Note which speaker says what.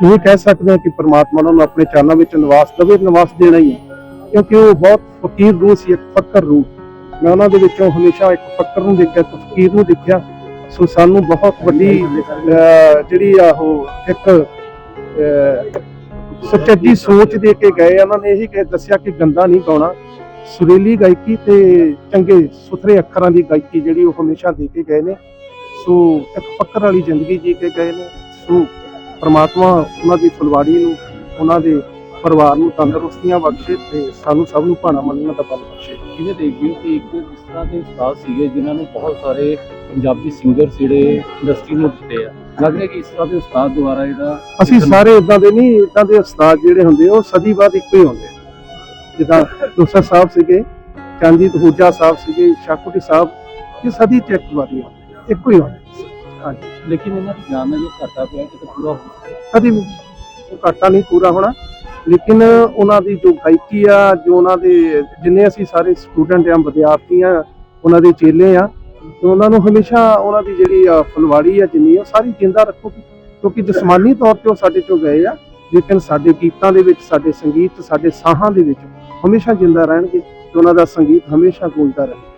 Speaker 1: ਇਹ ਕਹਿ ਸਕਦੇ ਹਾਂ ਕਿ ਪ੍ਰਮਾਤਮਾ ਉਹਨਾਂ ਨੂੰ ਆਪਣੇ ਚਰਨਾਂ ਵਿੱਚ ਨਿਵਾਸ ਦੇਵੇ ਨਿਵਾਸ ਦੇਣਾ ਹੀ ਹੈ। ਕਿਉਂਕਿ ਉਹ ਬਹੁਤ ਫਕੀਰ ਰੂਹ ਸੀ ਇੱਕ ਫਕਰ ਰੂਹ ਮੈਂ ਉਹਨਾਂ ਦੇ ਵਿੱਚੋਂ ਹਮੇਸ਼ਾ ਇੱਕ ਫਕਰ ਨੂੰ ਦੇਖਿਆ ਇੱਕ ਫਕੀਰ ਨੂੰ ਦੇਖਿਆ। ਸੋ ਸਾਨੂੰ ਬਹੁਤ ਵੱਡੀ ਜਿਹੜੀ ਆ ਉਹ ਇੱਕ ਅਹ, ਸੁਚੱਜੀ ਸੋਚ ਦੇ ਕੇ ਗਏ ਉਹਨਾਂ ਨੇ ਇਹੀ ਕਿ ਦੱਸਿਆ ਕਿ ਗੰਦਾ ਨਹੀਂ ਗਾਉਣਾ। ਸੁਰੀਲੀ ਗਾਇਕੀ ਤੇ ਚੰਗੇ ਸੁਥਰੇ ਅੱਖਰਾਂ ਦੀ ਗਾਇਕੀ ਜਿਹੜੀ ਉਹ ਹਮੇਸ਼ਾ ਦੇ ਕੇ ਗਏ ਨੇ। ਸੋ ਇੱਕ ਫਕਰ ਵਾਲੀ ਜ਼ਿੰਦਗੀ ਜੀ ਕੇ ਗਏ ਨੇ। ਸੋ ਪ੍ਰਮਾਤਮਾ ਉਹਨਾਂ ਦੀ ਫੁਲਵਾੜੀ ਨੂੰ ਉਹਨਾਂ ਦੇ ਪਰਿਵਾਰ ਨੂੰ ਤੰਦਰੁਸਤੀਆਂ ਬਖਸ਼ੇ ਤੇ ਸਾਨੂੰ ਸਭ ਨੂੰ ਭਾਣਾ ਮੰਨਣ ਦਾ ਬਲ ਬਖਸ਼ੇ
Speaker 2: ਕਿਵੇਂ ਦੇਖਦੇ ਹੋ ਕਿ ਇੱਕ ਇਸ ਤਰ੍ਹਾਂ ਦੇ ਉਸਤਾਦ ਸੀਗੇ ਜਿਨ੍ਹਾਂ ਨੂੰ ਬਹੁਤ ਸਾਰੇ ਪੰਜਾਬੀ ਸਿੰਗਰ ਜਿਹੜੇ ਇੰਡਸਟਰੀ ਨੂੰ ਦਿੱਤੇ ਆ ਲੱਗ ਰਿਹਾ ਕਿ ਇਸ ਤਰ੍ਹਾਂ ਦੇ ਉਸਤਾਦ ਦੁਆਰਾ ਜਿਹੜਾ
Speaker 1: ਅਸੀਂ ਸਾਰੇ ਇਦਾਂ ਦੇ ਨਹੀਂ ਇਦਾਂ ਦੇ ਉਸਤਾਦ ਜਿਹੜੇ ਹੁੰਦੇ ਉਹ ਸਦੀ ਬਾਅਦ ਇੱਕੋ ਹੀ ਹੁੰਦੇ। ਜਿੱਦਾਂ ਦੋਸਾ ਸਾਹਿਬ ਸੀਗੇ ਚਾਂਦੀ ਤਹੂਜਾ ਸਾਹਿਬ ਸੀਗੇ ਸ਼ਾਕੁਟੀ ਸਾਹਿਬ ਇਹ ਸਦੀ ਚ ਇੱਕ ਵਾਰੀ ਇੱਕੋ ਹੀ ਹੁੰਦੇ। ਹਾਂਜੀ।
Speaker 2: ਲੇਕਿਨ ਇਹਨਾਂ ਦੀ ਜਾਨ ਦਾ ਜੋ ਘਾਟਾ ਪਿਆ ਕਿਤੇ ਪੂਰਾ ਹੋ ਸਕਦਾ
Speaker 1: ਕਦੀ ਵੀ ਘਾਟਾ ਨਹੀਂ ਪੂਰਾ ਹੋਣਾ। ਲੇਕਿਨ ਉਹਨਾਂ ਦੀ ਜੋ ਗਾਇਕੀ ਆ, ਜੋ ਉਹਨਾਂ ਦੇ ਜਿੰਨੇ ਅਸੀਂ ਸਾਰੇ ਸਟੂਡੈਂਟ ਆ, ਵਿਦਿਆਰਥੀ ਆ, ਉਹਨਾਂ ਦੇ ਚੇਲੇ ਆ, ਤੇ ਉਹਨਾਂ ਨੂੰ ਹਮੇਸ਼ਾ ਉਹਨਾਂ ਦੀ ਜਿਹੜੀ ਆ ਆ, ਜਿੰਨੀ ਉਹ ਸਾਰੀ ਜਿੰਦਾ ਰੱਖੋਗੇ ਕਿਉਂਕਿ ਜਿਸਮਾਨੀ ਤੌਰ ਤੇ ਉਹ ਸਾਡੇ ਚੋਂ ਗਏ ਆ, ਲੇਕਿਨ ਸਾਡੇ ਗੀਤਾਂ ਦੇ ਵਿੱਚ, ਸਾਡੇ ਸੰਗੀਤ, ਸਾਡੇ ਸਾਹਾਂ ਦੇ ਵਿੱਚ ਹਮੇਸ਼ਾ ਜਿੰਦਾ ਰਹਿਣਗੇ ਤੇ ਉਹਨਾਂ ਦਾ ਸੰਗੀਤ ਹਮੇਸ਼ਾ ਗੂੰਜਦਾ ਰਹੇ।